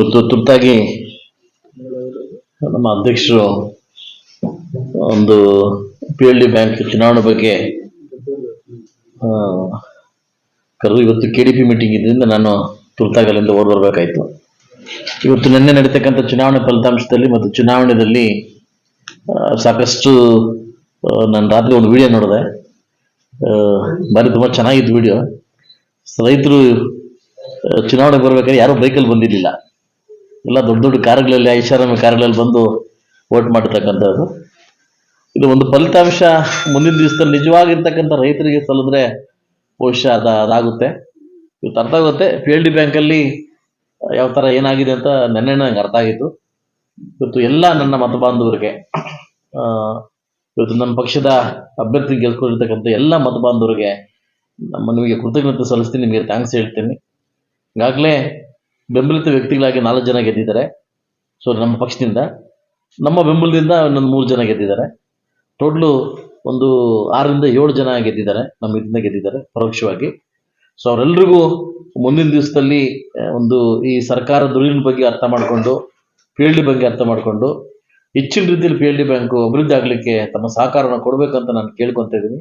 ಇವತ್ತು ತುರ್ತಾಗಿ ನಮ್ಮ ಅಧ್ಯಕ್ಷರು ಒಂದು ಪಿ ಎಲ್ ಡಿ ಬ್ಯಾಂಕ್ ಚುನಾವಣೆ ಬಗ್ಗೆ ಕರೆದು ಇವತ್ತು ಕೆ ಡಿ ಪಿ ಮೀಟಿಂಗ್ ಇದ್ರಿಂದ ನಾನು ತುರ್ತಾಗಿ ಅಲ್ಲಿಂದ ಓಡ್ ಬರಬೇಕಾಯ್ತು. ಇವತ್ತು ನಿನ್ನೆ ನಡೀತಕ್ಕಂಥ ಚುನಾವಣೆ ಫಲಿತಾಂಶದಲ್ಲಿ ಮತ್ತು ಚುನಾವಣೆಯಲ್ಲಿ ಸಾಕಷ್ಟು ನಾನು ರಾತ್ರಿ ಒಂದು ವಿಡಿಯೋ ನೋಡಿದೆ. ಭಾರಿ ತುಂಬ ಚೆನ್ನಾಗಿತ್ತು ವಿಡಿಯೋ. ರೈತರು ಚುನಾವಣೆಗೆ ಬರ್ಬೇಕಾದ್ರೆ ಯಾರೂ ಬೈಕಲ್ಲಿ ಬಂದಿರಲಿಲ್ಲ. ಎಲ್ಲ ದೊಡ್ಡ ದೊಡ್ಡ ಕಾರ್ಗಳಲ್ಲಿ ಐಷಾರಾಮಿ ಕಾರ್ಗಳಲ್ಲಿ ಬಂದು ವೋಟ್ ಮಾಡಿರ್ತಕ್ಕಂಥದ್ದು. ಇದು ಒಂದು ಫಲಿತಾಂಶ ಮುಂದಿನ ದಿವಸದಲ್ಲಿ ನಿಜವಾಗಿರ್ತಕ್ಕಂಥ ರೈತರಿಗೆ ಸಲ್ಲಿದ್ರೆ ಬಹುಶಃ ಅದ ಅದಾಗುತ್ತೆ. ಇವತ್ತು ಅರ್ಥ ಆಗುತ್ತೆ. ಪಿ ಎಲ್ ಡಿ ಬ್ಯಾಂಕಲ್ಲಿ ಯಾವ ಥರ ಏನಾಗಿದೆ ಅಂತ ನೆನ್ನೆ ನಂಗೆ ಅರ್ಥ ಆಗಿತ್ತು. ಇವತ್ತು ಎಲ್ಲ ನನ್ನ ಮತ ಬಾಂಧವರಿಗೆ ಇವತ್ತು ನನ್ನ ಪಕ್ಷದ ಅಭ್ಯರ್ಥಿ ಗೆಲ್ಕೊಂಡಿರ್ತಕ್ಕಂಥ ಎಲ್ಲ ಮತ ಬಾಂಧವರಿಗೆ ನಮ್ಮ ನಿಮಗೆ ಕೃತಜ್ಞತೆ ಸಲ್ಲಿಸ್ತೀನಿ, ನಿಮಗೆ ಥ್ಯಾಂಕ್ಸ್ ಹೇಳ್ತೀನಿ. ಈಗಾಗಲೇ ಬೆಂಬಲಿತ ವ್ಯಕ್ತಿಗಳಾಗಿ ನಾಲ್ಕು ಜನ ಗೆದ್ದಿದ್ದಾರೆ. ಸೊ ನಮ್ಮ ಪಕ್ಷದಿಂದ, ನಮ್ಮ ಬೆಂಬಲದಿಂದ ಇನ್ನೊಂದು ಮೂರು ಜನ ಗೆದ್ದಿದ್ದಾರೆ. ಟೋಟ್ಲು ಒಂದು ಆರರಿಂದ ಏಳು ಜನ ಗೆದ್ದಿದ್ದಾರೆ, ನಮ್ಮ ಇದರಿಂದ ಗೆದ್ದಿದ್ದಾರೆ ಪರೋಕ್ಷವಾಗಿ. ಸೊ ಅವರೆಲ್ಲರಿಗೂ ಮುಂದಿನ ದಿವಸದಲ್ಲಿ ಒಂದು ಈ ಸರ್ಕಾರ ದುರಿನ ಬಗ್ಗೆ ಅರ್ಥ ಮಾಡಿಕೊಂಡು, ಪಿ ಎಲ್ ಡಿ ಬಗ್ಗೆ ಅರ್ಥ ಮಾಡಿಕೊಂಡು, ಹೆಚ್ಚಿನ ರೀತಿಯಲ್ಲಿ ಪಿ ಎಲ್ ಡಿ ಬ್ಯಾಂಕು ಅಭಿವೃದ್ಧಿ ಆಗಲಿಕ್ಕೆ ತಮ್ಮ ಸಹಕಾರವನ್ನು ಕೊಡಬೇಕಂತ ನಾನು ಕೇಳ್ಕೊತಾ ಇದ್ದೀನಿ.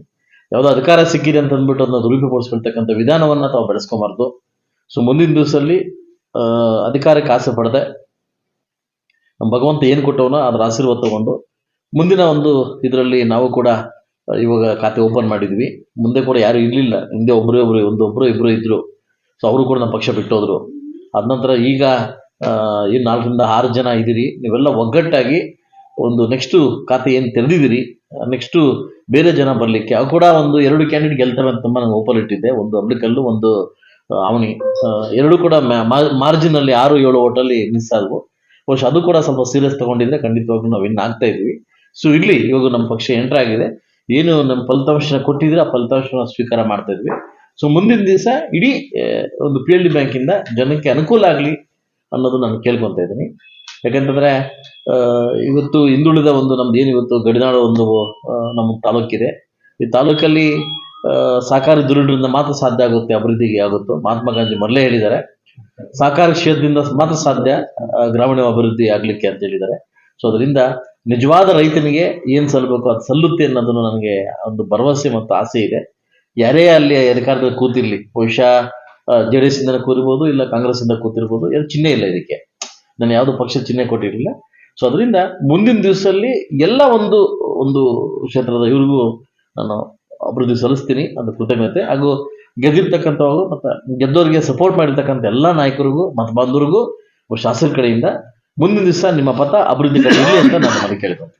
ಯಾವುದೋ ಅಧಿಕಾರ ಸಿಕ್ಕಿದೆ ಅಂತ ಅಂದ್ಬಿಟ್ಟು ಅದನ್ನ ದುರುಪಯೋಗಪಡಿಸ್ಕೊಳ್ತಕ್ಕಂಥ ವಿಧಾನವನ್ನು ತಾವು ಬೆಳೆಸ್ಕೊಬಾರ್ದು. ಸೊ ಮುಂದಿನ ದಿವಸದಲ್ಲಿ ಅಧಿಕಾರಕ್ಕೆ ಆಸೆ ಪಡದೆ. ನಮ್ಮ ಭಗವಂತ ಏನು ಕೊಟ್ಟವನ ಅದರ ಆಶೀರ್ವಾದ ತಗೊಂಡು ಮುಂದಿನ ಒಂದು ಇದರಲ್ಲಿ ನಾವು ಕೂಡ ಇವಾಗ ಖಾತೆ ಓಪನ್ ಮಾಡಿದ್ವಿ. ಮುಂದೆ ಕೂಡ ಯಾರು ಇರಲಿಲ್ಲ. ಹಿಂದೆ ಒಬ್ಬರೇ ಒಬ್ಬರು ಒಂದು ಒಬ್ಬರು ಇಬ್ಬರು ಇದ್ರು. ಸೊ ಅವರು ಕೂಡ ನಮ್ಮ ಪಕ್ಷ ಬಿಟ್ಟೋದ್ರು. ಅದ ನಂತರ ಈಗ ಈ ನಾಲ್ಕರಿಂದ ಆರು ಜನ ಇದ್ದೀರಿ. ನೀವೆಲ್ಲ ಒಗ್ಗಟ್ಟಾಗಿ ಒಂದು ನೆಕ್ಸ್ಟು ಖಾತೆ ಏನು ತೆರೆದಿದ್ದೀರಿ ನೆಕ್ಸ್ಟು ಬೇರೆ ಜನ ಬರಲಿಕ್ಕೆ. ಅವು ಕೂಡ ಒಂದು ಎರಡು ಕ್ಯಾಂಡಿಡೇಟ್ ಗೆಲ್ತಾರೆ ಅಂತ ನಾನು ಓಪನ್ ಇಟ್ಟಿದ್ದೆ ಒಂದು ಅಬ್ಳಿಕಲ್ಲು ಒಂದು ಅವನಿ ಎರಡು ಕೂಡ ಕೂಡ ಮಾರ್ಜಿನಲ್ಲಿ ಆರು, ಏಳು ಓಟಲ್ಲಿ ಮಿಸ್ ಆದವು. ಬಹುಶಃ ಅದು ಕೂಡ ಸ್ವಲ್ಪ ಸೀರಿಯಸ್ ತಗೊಂಡಿದ್ರೆ ಖಂಡಿತವಾಗ್ಲೂ ನಾವು ವಿನ್ ಆಗ್ತಾ ಇದ್ವಿ. ಸೊ ಇರ್ಲಿ, ಇವಾಗ ನಮ್ಮ ಪಕ್ಷ ಎಂಟರ್ ಆಗಿದೆ. ಏನು ನಮ್ಮ ಫಲಿತಾಂಶನ ಕೊಟ್ಟಿದ್ರೆ ಆ ಫಲಿತಾಂಶನ ಸ್ವೀಕಾರ ಮಾಡ್ತಾ ಇದ್ವಿ. ಸೊ ಮುಂದಿನ ದಿವಸ ಇಡೀ ಒಂದು ಪಿ ಎಲ್ ಡಿ ಬ್ಯಾಂಕಿಂದ ಜನಕ್ಕೆ ಅನುಕೂಲ ಆಗಲಿ ಅನ್ನೋದು ನಾನು ಕೇಳ್ಕೊತಾ ಇದ್ದೀನಿ. ಯಾಕಂತಂದ್ರೆ ಇವತ್ತು ಹಿಂದುಳಿದ ಒಂದು ನಮ್ದು ಏನು ಇವತ್ತು ಗಡಿನಾಡು ಒಂದು ನಮ್ಮ ತಾಲೂಕಿದೆ. ಈ ತಾಲೂಕಲ್ಲಿ ಸಹಕಾರಿ ದುರುಡರಿಂದ ಮಾತ್ರ ಸಾಧ್ಯ ಆಗುತ್ತೆ, ಅಭಿವೃದ್ಧಿಗೆ ಆಗುತ್ತೋ? ಮಹಾತ್ಮ ಗಾಂಧಿ ಮೊದಲೇ ಹೇಳಿದ್ದಾರೆ. ಸಹಕಾರ ಕ್ಷೇತ್ರದಿಂದ ಮಾತ್ರ ಸಾಧ್ಯ ಗ್ರಾಮೀಣ ಅಭಿವೃದ್ಧಿ ಆಗಲಿಕ್ಕೆ ಅಂತ ಹೇಳಿದ್ದಾರೆ. ಸೊ ಅದರಿಂದ ನಿಜವಾದ ರೈತನಿಗೆ ಏನ್ ಸಲ್ಲಬೇಕು, ಅದು ಸಲ್ಲುತ್ತೆ ಅನ್ನೋದನ್ನು ನನಗೆ ಒಂದು ಭರವಸೆ ಮತ್ತು ಆಸೆ ಇದೆ. ಯಾರೇ ಅಲ್ಲಿ ಅಧಿಕಾರದಲ್ಲಿ ಕೂತಿರ್ಲಿ, ಬಹುಶಃ ಜೆ ಡಿ ಎಸ್ ಇಂದ ಕೂರಿರ್ಬೋದು ಇಲ್ಲ ಕಾಂಗ್ರೆಸ್ ಇಂದ ಕೂತಿರ್ಬೋದು, ಯಾರು ಚಿಹ್ನೆ ಇಲ್ಲ ಇದಕ್ಕೆ. ನಾನು ಯಾವುದು ಪಕ್ಷ ಚಿಹ್ನೆ ಕೊಟ್ಟಿರಲಿಲ್ಲ. ಸೊ ಅದರಿಂದ ಮುಂದಿನ ದಿವಸದಲ್ಲಿ ಎಲ್ಲ ಒಂದು ಒಂದು ಕ್ಷೇತ್ರದ, ಇವ್ರಿಗೂ ನಾನು ಅಭಿವೃದ್ಧಿ ಸಲ್ಲಿಸ್ತೀನಿ ಅದು ಕೃತಜ್ಞತೆ. ಹಾಗೂ ಗೆದ್ದಿರ್ತಕ್ಕಂಥವ್ರು ಮತ್ತು ಗೆದ್ದವರಿಗೆ ಸಪೋರ್ಟ್ ಮಾಡಿರ್ತಕ್ಕಂಥ ಎಲ್ಲ ನಾಯಕರಿಗೂ ಮತ್ತು ಬಾಂಧವರಿಗೂ ಶಾಸಕರ ಕಡೆಯಿಂದ ಮುಂದಿನ ದಿವಸ ನಿಮ್ಮ ಪಥ ಅಭಿವೃದ್ಧಿ ಕಡೆ ಅಂತ ನಾನು ಕೇಳ್ಕೊಂತೀನಿ.